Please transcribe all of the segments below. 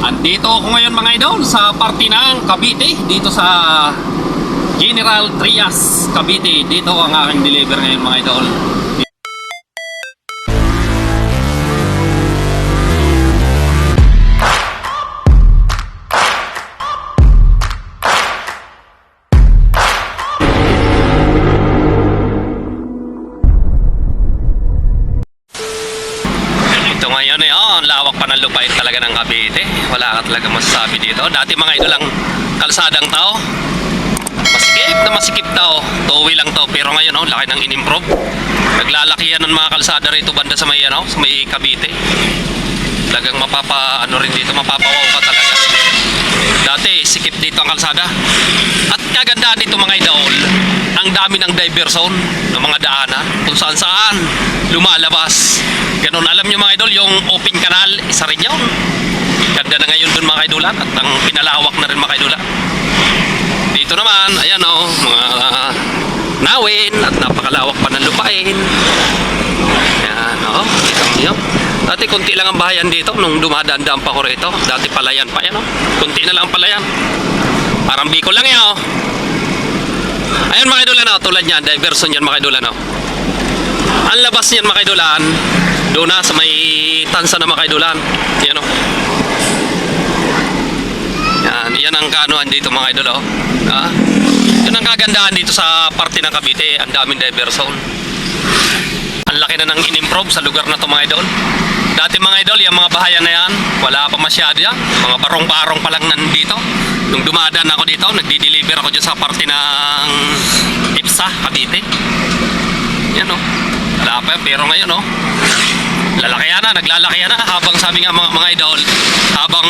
Andito ako ngayon mga idol sa party ng Cavite dito sa General Trias Cavite. Dito ang aking deliver ngayon mga idol. Ang lawak pa ng lupain talaga ng Cavite. Wala ka talaga masasabi dito. Dati mga idol ang kalsadang tao. Masikip na masikip tao. Tuwi lang to. Pero ngayon, oh, laki ng inimprove. Naglalakihan ng mga kalsada rito banda sa may, ano, sa may Cavite. Talagang mapapa, ano rin dito, mapapawaw ka talaga. Dati, sikip dito ang kalsada. At kagandaan dito mga idol, ang dami ng diver zone ng mga daanan kung saan saan lumalabas. Ganun, alam nyo mga idol, yung open canal, isa rin yun. Ganda na ngayon dun mga idolan at ang pinalawak na rin mga idolan. Dito naman, ayan o, mga nawin at napakalawak pa ng lupain. Ayan o, kita mo yun. Dati kunti lang ang bahayan dito nung dumadaan-daan pa ko rito. Dati palayan pa yan o. Kunti na lang ang palayan. Parang Bicol lang yan o. Ayun mga idolan o, tulad niyan, diversion yan mga idolan o. Ang labas niyan mga idolan, doon na sa may tansa na mga idolan. Yan o. Yan, yan ang kaanuhan dito mga idol oh. Ha? Yan ang kagandahan dito sa parte ng Cavite, ang daming diversion. Ang laki na ng in-improve sa lugar na to mga idol. Dati mga idol, yung mga bahayan na yan, wala pa masyado yan. Mga barong-barong pa lang nandito. Nung dumadaan ako dito, nagdi-deliver ako dyan sa parte ng IPSA, Cavite. Yan oh. Wala pa pero ngayon oh. Lalaki na, naglalaki na habang sabi nga mga, mga idol, habang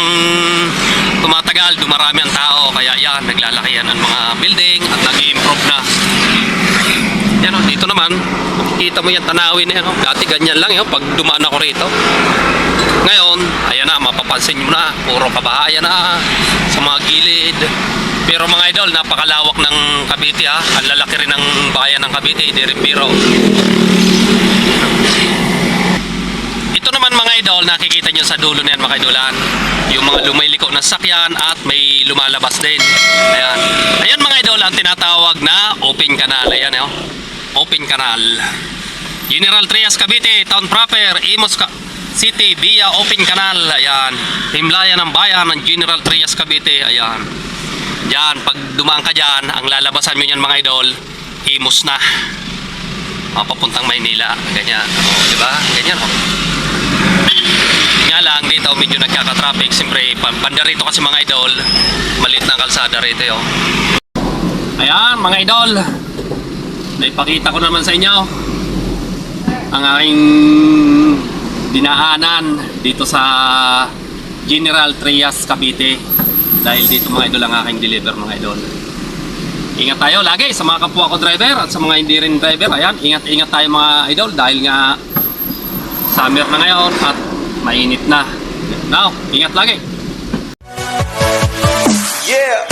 tumatagal, dumarami ang tao, kaya yan, naglalaki yan ang mga building at nag-improve na. Yan o, dito naman, kita mo yan tanawin na yan o. Dati ganyan lang yun, pag dumaan ako rito. Ngayon, ayan na, mapapansin nyo na, puro kabahayan na sa mga gilid. Pero mga idol, napakalawak ng Cavite ha. Ang lalaki rin ng bayan ng Cavite, hindi rin. Ito idol, nakikita nyo sa dulo na yan mga idolan. Yung mga lumayliko na sakyan at may lumalabas din. Ayan. Ayan mga idol, ang tinatawag na open canal. Ayan oh. Open canal. General Trias Cavite, Town Proper, Imos Ca- City, via Open Canal. Ayan. Himlayan ng bayan ng General Trias Cavite. Ayan. Yan, pag dumaan ka dyan, ang lalabasan mo yan mga idol, Imos na. O, papuntang Maynila. Ganyan. O, di ba? Ganyan o. Nga lang dito medyo nagkaka-traffic. Siyempre, banda rito kasi mga idol, malit na kalsada rito yo. Ayan, mga idol. Naipakita ko naman sa inyo ang aking dinaanan dito sa General Trias Cavite dahil dito mga idol ang aking deliver mga idol. Ingat tayo lagi sa mga kapwa ko driver at sa mga hindi rin driver. Ayan, ingat-ingat tayo mga idol dahil nga summer na ngayon at mainit na. Now, ingat lagi. Yeah!